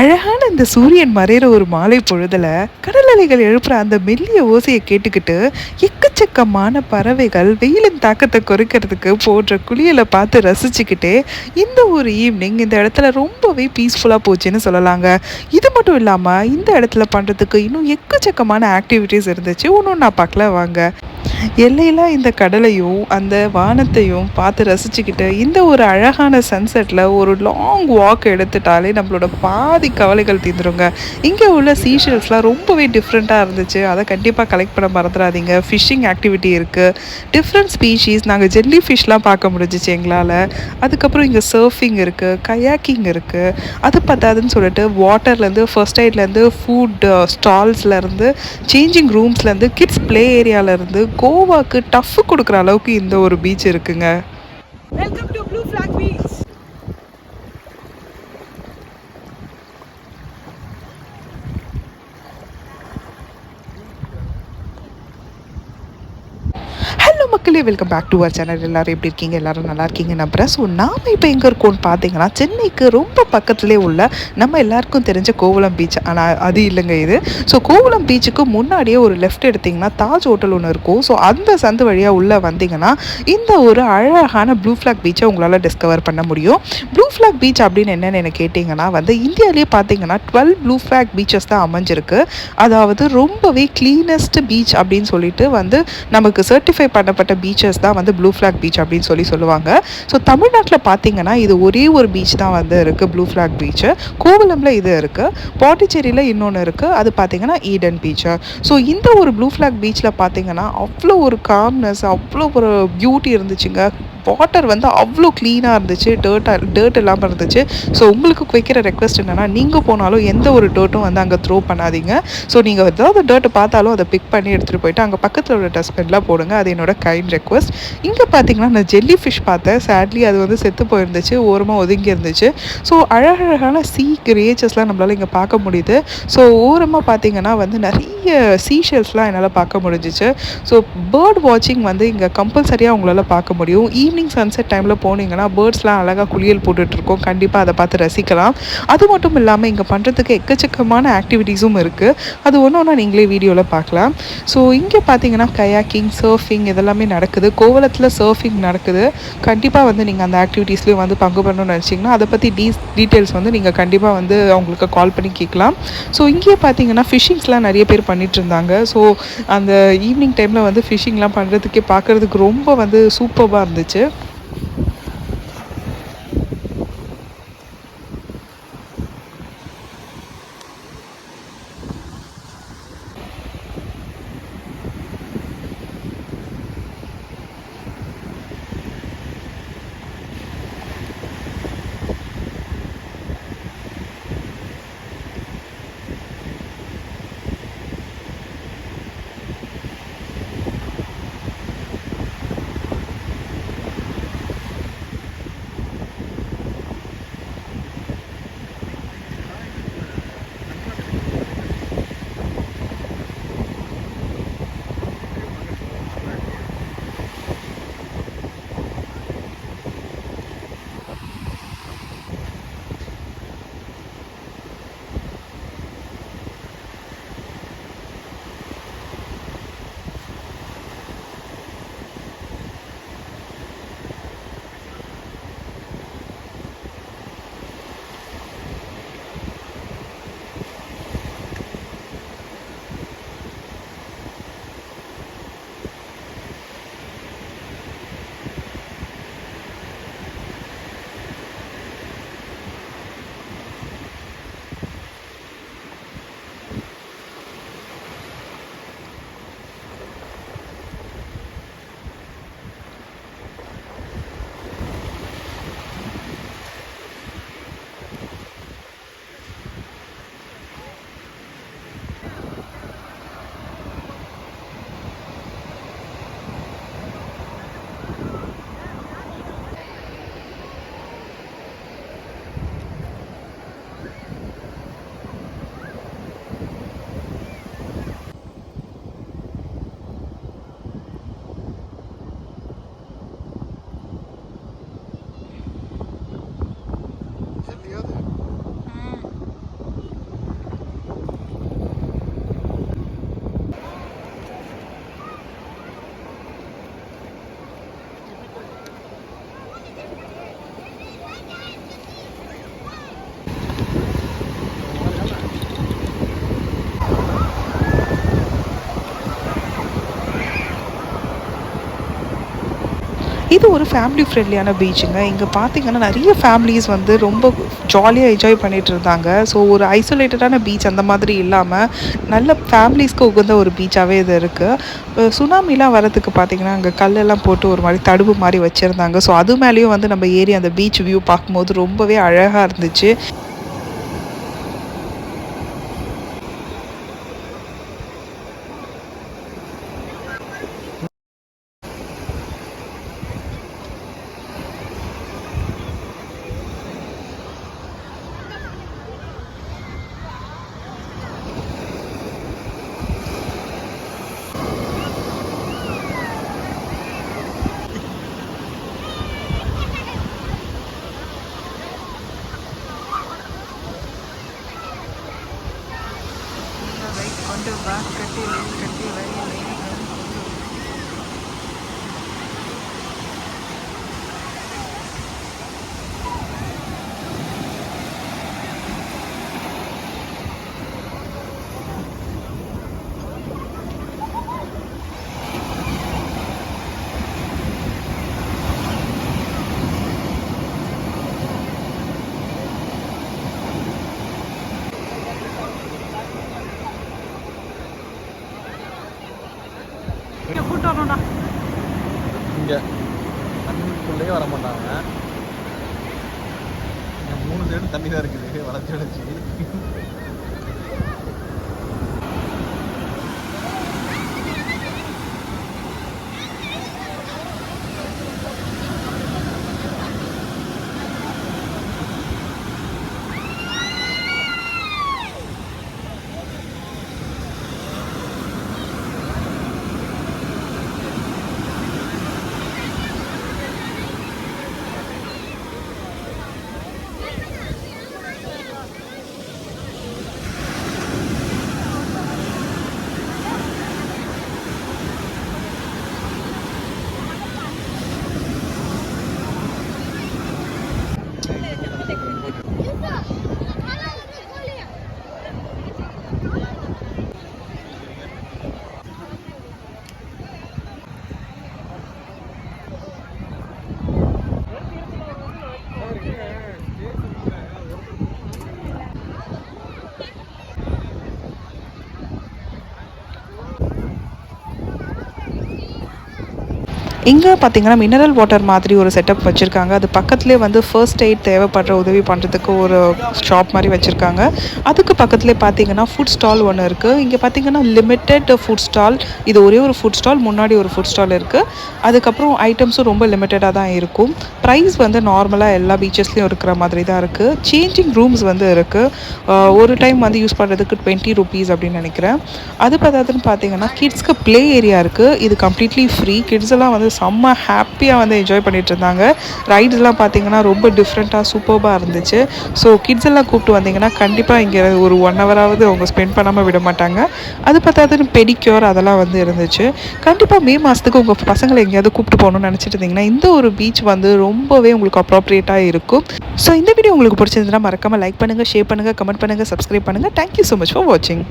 அழகான இந்த சூரியன் மறையிற ஒரு மாலை பொழுதுல கடல் அலைகள் எழுப்புற அந்த மெல்லிய ஓசையை கேட்டுக்கிட்டு எக்கச்சக்கமான பறவைகள் வெயிலின் தாக்கத்தை குறைக்கிறதுக்கு போன்ற குளியலை பார்த்து ரசிச்சுக்கிட்டே இந்த ஒரு ஈவினிங் இந்த இடத்துல ரொம்பவே பீஸ்ஃபுல்லாக போச்சுன்னு சொல்லலாங்க. இது மட்டும் இல்லாமல் இந்த இடத்துல பண்ணுறதுக்கு இன்னும் எக்கச்சக்கமான ஆக்டிவிட்டீஸ் இருந்துச்சு. ஒன்றும் நான் பார்க்கல வாங்க. எல்லையில இந்த கடலையும் அந்த வானத்தையும் பார்த்து ரசிச்சுக்கிட்டு இந்த ஒரு அழகான சன்செட்டில் ஒரு லாங் வாக் எடுத்துட்டாலே நம்மளோட பாதி கவலைகள் தீர்ந்துருங்க. இங்கே உள்ள சீஷல்ஸ்லாம் ரொம்பவே டிஃப்ரெண்ட்டாக இருந்துச்சு. அதை கண்டிப்பாக கலெக்ட் பண்ண மறந்துடாதீங்க ஃபிஷ்ஷிங் ஆக்டிவிட்டி இருக்குது டிஃப்ரெண்ட் ஸ்பீஷீஸ் நாங்கள் ஜெல்லி ஃபிஷ்லாம் பார்க்க முடிஞ்சிச்சு எங்களால். அதுக்கப்புறம் இங்கே சர்ஃபிங் இருக்குது கயாக்கிங் இருக்குது அது பத்தாதுன்னு சொல்லிட்டு வாட்டர்லேருந்து ஃபர்ஸ்ட் எய்ட்லேருந்து ஃபுட் ஸ்டால்ஸ்லேருந்து சேஞ்சிங் ரூம்ஸ்லேருந்து கிட்ஸ் ப்ளே ஏரியாவிலேருந்து கோவாக்கு டஃப் கொடுக்குற அளவுக்கு இந்த ஒரு பீச் இருக்குங்க. வெல்கம் டு மக்களே welcome back to our channel எல்லாரும் எப்படி இருக்கீங்க? எல்லாரும் நல்லா இருக்கீங்க நம்புறேன். ஸோ நாம இப்போ எங்கே இருக்கோம்னு பார்த்தீங்கன்னா சென்னைக்கு ரொம்ப பக்கத்துலேயே உள்ள நம்ம எல்லாருக்கும் தெரிஞ்ச கோவளம் பீச் ஆனால் அது இல்லைங்க இது. ஸோ கோவளம் பீச்சுக்கு முன்னாடியே ஒரு லெஃப்ட் எடுத்தீங்கன்னா தாஜ் ஹோட்டல் ஒன்று இருக்கும். ஸோ அந்த சந்து வழியாக உள்ளே வந்தீங்கன்னா இந்த ஒரு அழகான ப்ளூ ஃப்ளாக் பீச்சை உங்களால் டிஸ்கவர் பண்ண முடியும். ப்ளூ ஃப்ளாக் பீச் அப்படின்னு என்னென்னு எனக்கு கேட்டிங்கன்னா வந்து இந்தியாவிலேயே பார்த்தீங்கன்னா டுவெல் ப்ளூ ஃப்ளாக் பீச்சஸ் தான் அமைஞ்சிருக்கு. அதாவது ரொம்பவே க்ளீனஸ்ட் பீச் அப்படின்னு சொல்லிட்டு வந்து நமக்கு சர்டிஃபை பண்ணப்பட்ட பீச்சஸ் தான் வந்து ப்ளூ ஃப்ளாக் பீச் அப்படின்னு சொல்லி சொல்லுவாங்க. ஸோ தமிழ்நாட்டில் பார்த்தீங்கன்னா இது ஒரே ஒரு பீச் தான் வந்து இருக்குது ப்ளூ ஃப்ளாக் பீச்சு கோவலமில் இது இருக்குது பாண்டிச்சேரியில் இன்னொன்று இருக்குது அது பார்த்தீங்கன்னா ஈடன் பீச்சு ஸோ இந்த ஒரு ப்ளூ ஃப்ளாக் பீச்சில் பார்த்தீங்கன்னா அவ்வளோ ஒரு காம்னஸ் அவ்வளோ ஒரு பியூட்டி இருந்துச்சுங்க. வாட்டர் வந்து அவ்வளோ க்ளீனாக இருந்துச்சு டேர்ட்டாக டேர்ட் இல்லாமல் இருந்துச்சு. ஸோ உங்களுக்கு வைக்கிற ரெக்வஸ்ட் என்னென்னா நீங்கள் போனாலும் எந்த ஒரு டேர்ட்டும் வந்து அங்கே த்ரோ பண்ணாதீங்க. ஸோ நீங்கள் ஏதாவது டேர்ட்டு பார்த்தாலும் அதை பிக் பண்ணி எடுத்துகிட்டு போயிட்டு அங்கே பக்கத்தில் உள்ள டஸ்ட்பின்லாம் போடுங்க. அது என்னோட கைண்ட் ரெக்வஸ்ட் இங்கே பார்த்தீங்கன்னா நான் ஜெல்லி ஃபிஷ் பார்த்தேன். சேட்லி அது வந்து செத்து போயிருந்துச்சு. ஓரமாக ஒதுங்கி இருந்துச்சு. ஸோ அழகழகான சீ கிரியேச்சர்ஸ்லாம் நம்மளால் இங்கே பார்க்க முடியுது. ஸோ ஓரமாக பார்த்தீங்கன்னா வந்து நிறைய சீஷல்ஸ்லாம் என்னால் பார்க்க முடிஞ்சிச்சு. ஸோ பேர்ட் வாட்சிங் வந்து இங்கே கம்பல்சரியாக உங்களால் பார்க்க முடியும். ஈவினிங் சன்செட் டைமில் போனீங்கன்னா பேர்ட்ஸ்லாம் அழகாக குளியல் போட்டுட்ருக்கோம். கண்டிப்பாக அதை பார்த்து ரசிக்கலாம். அது மட்டும் இல்லாமல் இங்கே பண்ணுறதுக்கு எக்கச்சக்கமான ஆக்டிவிட்டீஸும் இருக்குது அது ஒன்று ஒன்றா நீங்களே வீடியோவில் பார்க்கலாம். ஸோ இங்கே பார்த்தீங்கன்னா கயாக்கிங் சர்ஃபிங் இதெல்லாமே நடக்குது. கோவளத்தில் சர்ஃபிங் நடக்குது. கண்டிப்பாக வந்து நீங்கள் அந்த ஆக்டிவிட்டீஸ்லேயும் வந்து பங்கு பண்ணணும்னு நினச்சிங்கன்னா அதை பற்றி டீ டீட்டெயில்ஸ் வந்து நீங்கள் கண்டிப்பாக வந்து அவங்களுக்கு கால் பண்ணி கேட்கலாம். ஸோ இங்கேயே பார்த்தீங்கன்னா ஃபிஷ்ஷிங்ஸ்லாம் நிறைய பேர் பண்ணிகிட்டு இருந்தாங்க ஸோ அந்த ஈவினிங் டைமில் வந்து ஃபிஷிங்லாம் பண்ணுறதுக்கே பார்க்குறதுக்கு ரொம்ப வந்து சூப்பராக இருந்துச்சு. இது ஒரு ஃபேமிலி ஃப்ரெண்ட்லியான பீச்சுங்க இங்கே பார்த்தீங்கன்னா நிறைய ஃபேமிலிஸ் வந்து ரொம்ப ஜாலியாக என்ஜாய் பண்ணிட்டு இருந்தாங்க. ஸோ ஒரு ஐசோலேட்டடான பீச் அந்த மாதிரி இல்லாமல் நல்ல ஃபேமிலிஸ்க்கு உகந்த ஒரு பீச்சாகவே இது இருக்குது சுனாமிலாம் வரதுக்கு பார்த்தீங்கன்னா அங்கே கல்லெல்லாம் போட்டு ஒரு மாதிரி தடுப்பு மாதிரி வச்சுருந்தாங்க. ஸோ அது மேலேயும் வந்து நம்ம ஏறி அந்த பீச் வியூ பார்க்கும்போது ரொம்பவே அழகாக இருந்துச்சு. તો વાત કરતી રહી કરતી રહી கூட்டம் இங்கே வரணும்டா. இங்கே. தண்ணிக்குள்ளேயே வர மாட்டாங்க. இங்க மூணு சைடு தண்ணி தான் இருக்குது. வளர்ச்சி அடைச்சி இங்கே பார்த்தீங்கன்னா மினரல் வாட்டர் மாதிரி ஒரு செட்டப் வச்சுருக்காங்க. அது பக்கத்துலேயே வந்து ஃபர்ஸ்ட் எய்ட் தேவைப்படுற உதவி பண்ணுறதுக்கு ஒரு ஷாப் மாதிரி வச்சுருக்காங்க. அதுக்கு பக்கத்துலேயே பார்த்தீங்கன்னா ஃபுட் ஸ்டால் ஒன்று இருக்குது இங்கே பார்த்தீங்கன்னா லிமிட்டெட் ஃபுட் ஸ்டால் இது ஒரே ஒரு ஃபுட் ஸ்டால் முன்னாடி ஒரு ஃபுட் ஸ்டால் இருக்குது அதுக்கப்புறம் ஐட்டம்ஸும் ரொம்ப லிமிட்டடாக தான் இருக்கும். ப்ரைஸ் வந்து நார்மலாக எல்லா பீச்சஸ்லேயும் இருக்கிற மாதிரி தான் இருக்குது சேஞ்சிங் ரூம்ஸ் வந்து இருக்குது ஒரு டைம் வந்து யூஸ் பண்ணுறதுக்கு டுவெண்ட்டி ருபீஸ் அப்படின்னு நினைக்கிறேன். அது பார்த்தாதுன்னு பார்த்தீங்கன்னா கிட்ஸ்க்கு ப்ளே ஏரியா இருக்குது இது கம்ப்ளீட்லி ஃப்ரீ கிட்ஸ் எல்லாம் வந்து செம்ம ஹாப்பியாக வந்து என்ஜாய் பண்ணிட்டு இருந்தாங்க. ரைட்ஸ்லாம் பார்த்தீங்கன்னா ரொம்ப டிஃப்ரெண்ட்டாக சூப்பர்பாக இருந்துச்சு. ஸோ கிட்ஸ் எல்லாம் கூப்பிட்டு வந்தீங்கன்னா கண்டிப்பாக இங்கே ஒரு ஒன் ஹவராவது அவங்க ஸ்பெண்ட் பண்ணாமல் விட மாட்டாங்க. அது பார்த்தாதுன்னு பெடிக்யூர் அதெல்லாம் வந்து இருந்துச்சு. கண்டிப்பாக மே மாதத்துக்கு உங்கள் பசங்களை எங்கேயாவது கூப்பிட்டு போகணும்னு நினச்சிட்டு இருந்தீங்கன்னா இந்த ஒரு பீச் வந்து ரொம்பவே உங்களுக்கு அப்ராப்ரியேட்டாக இருக்கும். ஸோ இந்த வீடியோ உங்களுக்கு பிடிச்சிருந்ததுன்னா மறக்காமல் லைக் பண்ணுங்கள் ஷேர் பண்ணுங்கள் கமெண்ட் பண்ணுங்கள் சப்ஸ்கிரைப் பண்ணுங்கள் தேங்க்யூ ஸோ மச் ஃபார் வாட்சிங்